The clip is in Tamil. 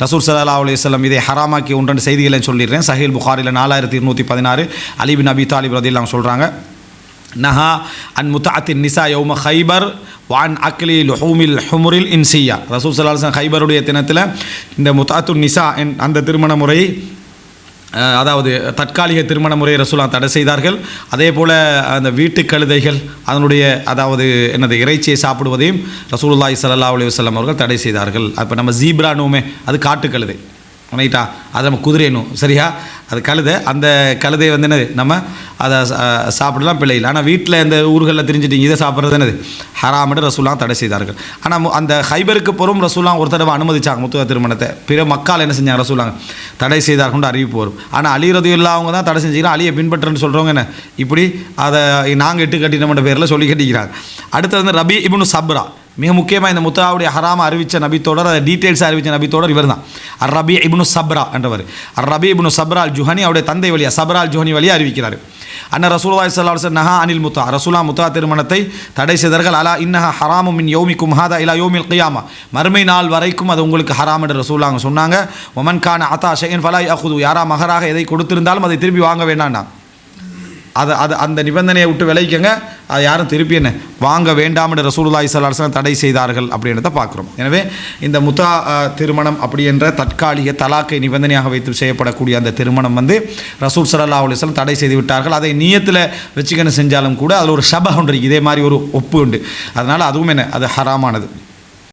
ரசூல் சல்லா அலுவலம் இதை ஹராமாக்கி ஒன்றன் செய்திகளை சொல்லிடுறேன். சஹீல் புகாரில் நாலாயிரத்தி இருநூற்றி பதினாறு அலிபின் அபி தாலிப் ரதில்லாம் சொல்கிறாங்க நஹா அன் முத்தாத்தின் நிசா யௌம ஹைபர் வான் அக்லி ஹூமில் ஹுமுரில் இன்சியா. ரசூல் சல்லாஹ் ஹைபருடைய தினத்தில் இந்த முத்தாத்து நிசா என் அந்த திருமண முறையை அதாவது தற்காலிக திருமண முறையை ரசூலா தடை செய்தார்கள். அதே போல் அந்த வீட்டு கழுதைகள் அதனுடைய அதாவது என்னது இறைச்சியை சாப்பிடுவதையும் ரசூலுல்லாய் சல்லா அலி வல்லம் அவர்கள் தடை செய்தார்கள். அப்போ நம்ம ஜீப்ரானுமே அது காட்டு கழுதை. ரைட்டா அது நம்ம குதிரையணும் சரியா? அது கழுதை. அந்த கழுதை வந்து என்னது? நம்ம அதை சாப்பிடலாம் பிள்ளை இல்லை ஆனால் வீட்டில் இந்த ஊர்களில் தெரிஞ்சிட்டிங்க இதை சாப்பிட்றது என்னது? ஹராமிட்டு ரசூலாம் தடை செய்தார்கள். ஆனால் அந்த ஹைபருக்கு பொறும் ரசூலாம் ஒரு தடவை அனுமதிச்சாங்க முத்துவ திருமணத்தை. பிற மக்கள் என்ன செஞ்சாங்க ரசூலாங்க தடை செய்தார்கள் அறிவிப்பு வரும். ஆனால் அலி ரதியுல்லா அவங்க தான் தடை செஞ்சுக்கிறாங்க அலியை பின்பற்றுன்னு சொல்கிறவங்க என்ன? இப்படி அதை நாங்கள் இட்டு கட்டினோம்ன்ற பேரில் சொல்லி கட்டிக்கிறாங்க. அடுத்தது வந்து ரபி இப்னு சப்ரா. மிக முக்கியமாக இந்த முத்தாவுடைய ஹராம அறிவித்த நபித்தோடர் அதை டீட்டெயில்ஸ் அறிவித்த நபித்தோடர் இவர் தான் அர் ரபி இப்னு சப்ரா என்றவர். அர் ரபி இப்னு சப்ரால் ஜுஹனி அவருடைய தந்தை வழியா சப்ரால் ஜுஹனி வழியா அறிவிக்கிறார். அண்ணன் ரசூலுல்லாஹி சல்லாஹ் நஹா அனில் முத்தா. ரசூலா முத்தா திருமணத்தை தடை செய்தார்கள் அலா இன்னஹா ஹராமு மின் யௌமிக்கும் ஹாதா இலா யோமில் கியாமா. மறுமை நாள் வரைக்கும் அது உங்களுக்கு ஹராம் என்று ரசூலாங்க சொன்னாங்க. ஒமன் கான் அத்தா ஷெயின் ஃபலாய் அஹுது யாரா மகராக எதை கொடுத்திருந்தாலும் அதை திருப்பி வாங்க வேண்டாம்னா அதை அது அந்த நிபந்தனையை விட்டு விளைவிக்கங்க அது யாரும் திருப்பி என்ன வாங்க வேண்டாம் என்று ரசூலுல்லாஹி ஸல்லல்லாஹு தடை செய்தார்கள் அப்படின்றத பார்க்குறோம். எனவே இந்த முத்தா திருமணம் அப்படி என்ற தற்காலிக தலாக்கை நிபந்தனையாக வைத்து செய்யப்படக்கூடிய அந்த திருமணம் வந்து ரசூல் சல்லா அலிஸ்லாம் தடை செய்து விட்டார்கள். அதை நியத்தில் வச்சுக்கணும் செஞ்சாலும் கூட அதில் ஒரு ஷபஹ் ஒன்று இருக்குது இதே மாதிரி ஒரு ஒப்பு உண்டு. அதனால் அதுவும் என்ன அது ஹராமானது.